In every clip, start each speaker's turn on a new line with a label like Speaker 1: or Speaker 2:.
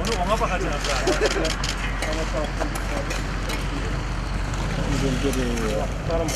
Speaker 1: Onu ona bakacağız zaten.
Speaker 2: Güzel geliyor. Tarım.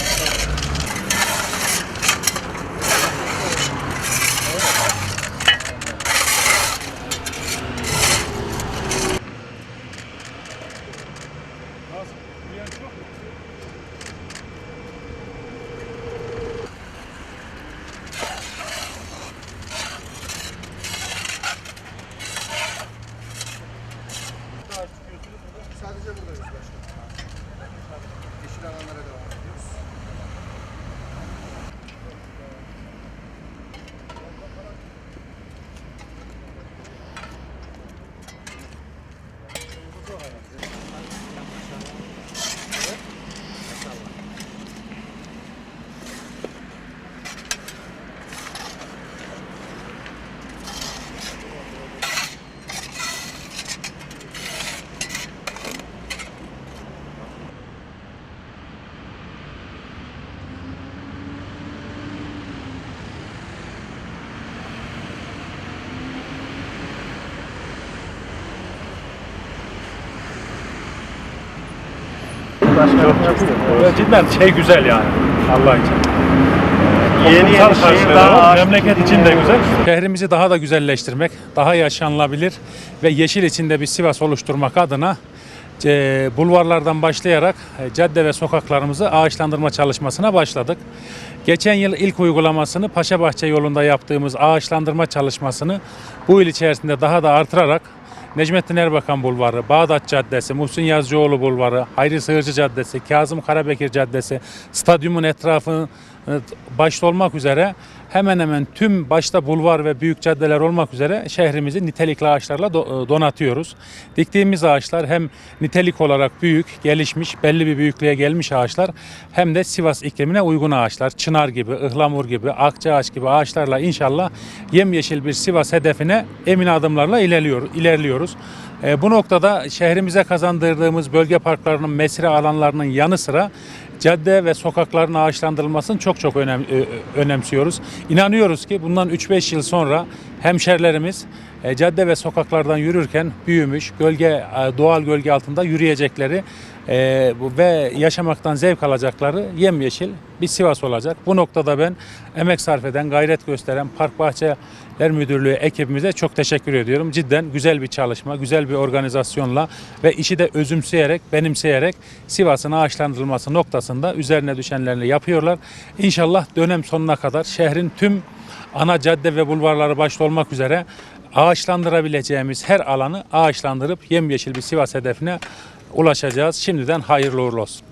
Speaker 1: Çok cidden şey güzel yani. Allah için.
Speaker 3: Yeni yeni şehir daha
Speaker 1: memleket için de güzel. Şehrimizi daha da güzelleştirmek, daha yaşanılabilir ve yeşil içinde bir Sivas oluşturmak adına e, bulvarlardan başlayarak e, cadde ve sokaklarımızı ağaçlandırma çalışmasına başladık. Geçen yıl ilk uygulamasını Paşabahçe yolunda yaptığımız ağaçlandırma çalışmasını bu yıl içerisinde daha da artırarak Necmettin Erbakan Bulvarı, Bağdat Caddesi, Muhsin Yazıcıoğlu Bulvarı, Hayri Sığırcı Caddesi, Kazım Karabekir Caddesi, stadyumun etrafı e, başta olmak üzere hemen hemen tüm başta bulvar ve büyük caddeler olmak üzere şehrimizi nitelikli ağaçlarla e, donatıyoruz. Diktiğimiz ağaçlar hem nitelik olarak büyük, gelişmiş, belli bir büyüklüğe gelmiş ağaçlar hem de Sivas iklimine uygun ağaçlar. Çınar gibi, ıhlamur gibi, akçaağaç gibi ağaçlarla inşallah yemyeşil bir Sivas hedefine emin adımlarla ilerliyor, ilerliyoruz. Toros, E, bu noktada şehrimize kazandırdığımız bölge parklarının mesire alanlarının yanı sıra cadde ve sokakların ağaçlandırılmasını çok çok önem, ö- önemsiyoruz. İnanıyoruz ki bundan 3-5 yıl sonra hemşerilerimiz e, cadde ve sokaklardan yürürken büyümüş, gölge e, doğal gölge altında yürüyecekleri e, ve yaşamaktan zevk alacakları yemyeşil bir Sivas olacak. Bu noktada ben emek sarf eden, gayret gösteren Park Bahçeler Müdürlüğü ekibimize çok teşekkür ediyorum. Cidden güzel bir çalışma, güzel bir organizasyonla ve işi de özümseyerek, benimseyerek Sivas'ın ağaçlandırılması noktasında üzerine düşenlerini yapıyorlar. İnşallah dönem sonuna kadar şehrin tüm ana cadde ve bulvarları başta olmak üzere ağaçlandırabileceğimiz her alanı ağaçlandırıp yemyeşil bir Sivas hedefine ulaşacağız. Şimdiden hayırlı uğurlu olsun.